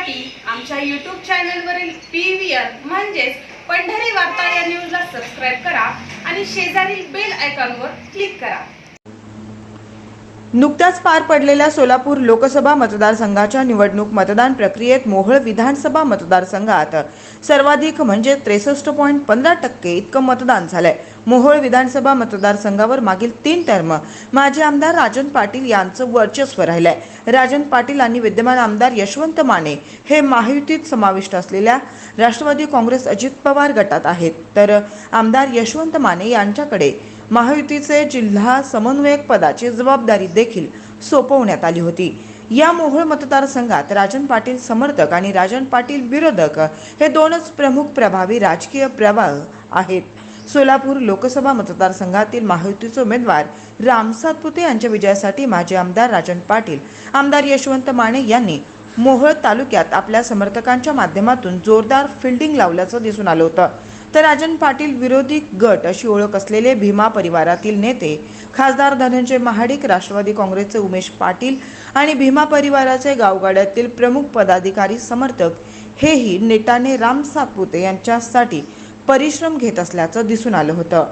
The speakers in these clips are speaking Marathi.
पाहण्यासाठी आमच्या यूट्यूब चॅनलवरील पी व्ही आर म्हणजेच पंढरी वार्ता या न्यूजला सबस्क्राईब करा आणि शेजारील बेल आयकॉनवर क्लिक करा. नुकत्याच पार पडलेल्या सोलापूर लोकसभा मतदारसंघाच्या निवडणूक मतदान प्रक्रियेत मोहोळ विधानसभा मतदारसंघात सर्वाधिक म्हणजे त्रेसष्ट पॉईंट पंधरा टक्के इतकं मतदान झालंय. मोहोळ विधानसभा मतदारसंघावर मागील तीन टर्म माजी आमदार राजन पाटील यांचं वर्चस्व राहिलंय. राजन पाटील आणि विद्यमान आमदार यशवंत माने हे महायुतीत समाविष्ट असलेल्या राष्ट्रवादी काँग्रेस अजित पवार गटात आहेत. तर आमदार यशवंत माने यांच्याकडे महायुतीचे जिल्हा समन्वयक पदाची जबाबदारी देखील सोपवण्यात आली होती. या मोहोळ मतदारसंघात राजन पाटील समर्थक आणि राजन पाटील विरोधक हे दोनच प्रमुख प्रभावी राजकीय प्रवाह आहेत. सोलापूर लोकसभा मतदारसंघातील महायुतीचे उमेदवार राम सातपुते यांच्या विजयासाठी माजी आमदार राजन पाटील आमदार यशवंत माने यांनी मोहोळ तालुक्यात आपल्या समर्थकांच्या माध्यमातून जोरदार फिल्डिंग लावल्याचं दिसून आलं होतं. तर राजन पाटील विरोधी गट अशी ओळख असलेले भीमा परिवारातील नेते खासदार धनंजय महाडिक राष्ट्रवादी काँग्रेसचे उमेश पाटील आणि भीमा परिवाराचे गावगाड्यातील प्रमुख पदाधिकारी समर्थक हेही नेटाने राम सातपुते यांच्यासाठी परिश्रम घेत असल्याचं दिसून आलं होतं.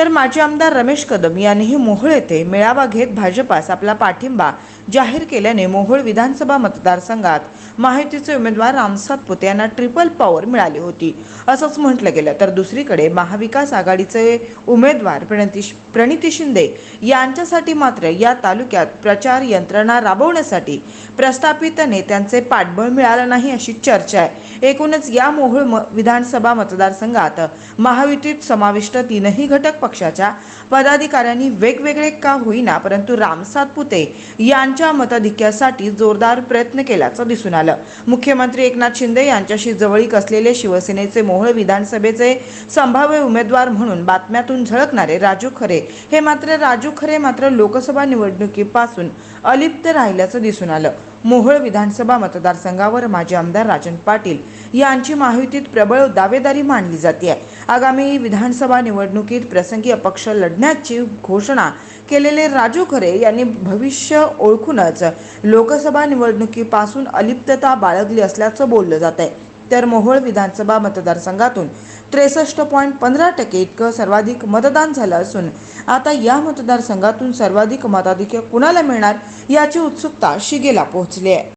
तर माजी आमदार रमेश कदम यांनीही मोहोळ येथे मेळावा घेत भाजपास आपला पाठिंबा जाहीर केल्याने मोहोळ विधानसभा मतदारसंघात माहितीचे उमेदवार राम पुते यांना ट्रिपल पॉवर मिळाली होती. असंच म्हटलं गेलं तर दुसरीकडे महाविकास आघाडीचे उमेदवार प्रणिती प्रणिती शिंदे यांच्यासाठी मात्र या तालुक्यात प्रचार यंत्रणा राबवण्यासाठी प्रस्थापित नेत्यांचे पाठबळ मिळालं नाही अशी चर्चा आहे. एकूणच या मोहोळ म- विधानसभा मतदारसंघात महायुतीत समाविष्ट तीनही घटक पक्षाच्या पदाधिकाऱ्यांनी वेगवेगळे का होईना परंतु राम सातपुते यांच्या मताधिक्यासाठी जोरदार प्रयत्न केल्याचं दिसून आलं. मुख्यमंत्री एकनाथ शिंदे यांच्याशी जवळीक असलेले शिवसेनेचे मोहोळ विधानसभेचे संभाव्य उमेदवार म्हणून बातम्यातून झळकणारे राजू खरे हे मात्र राजू खरे मात्र लोकसभा निवडणुकीपासून अलिप्त राहिल्याचं दिसून आलं. मोहोळ विधानसभा मतदारसंघावर माजी आमदार राजन पाटील यांची माहितीत प्रबळ दावेदारी मानली जाते आहे आगामी विधानसभा निवडणुकीत प्रसंगी अपक्ष लढण्याची घोषणा केलेले राजू खरे यांनी भविष्य ओळखूनच लोकसभा निवडणुकीपासून अलिप्तता बाळगली असल्याचं बोललं जात आहे तर मोहोळ विधानसभा मतदारसंघातून त्रेसष्ट पॉईंट पंधरा टक्के इतकं सर्वाधिक मतदान झालं असून आता या मतदारसंघातून सर्वाधिक मताधिक्य कुणाला मिळणार याची उत्सुकता शिगेला पोहोचली आहे.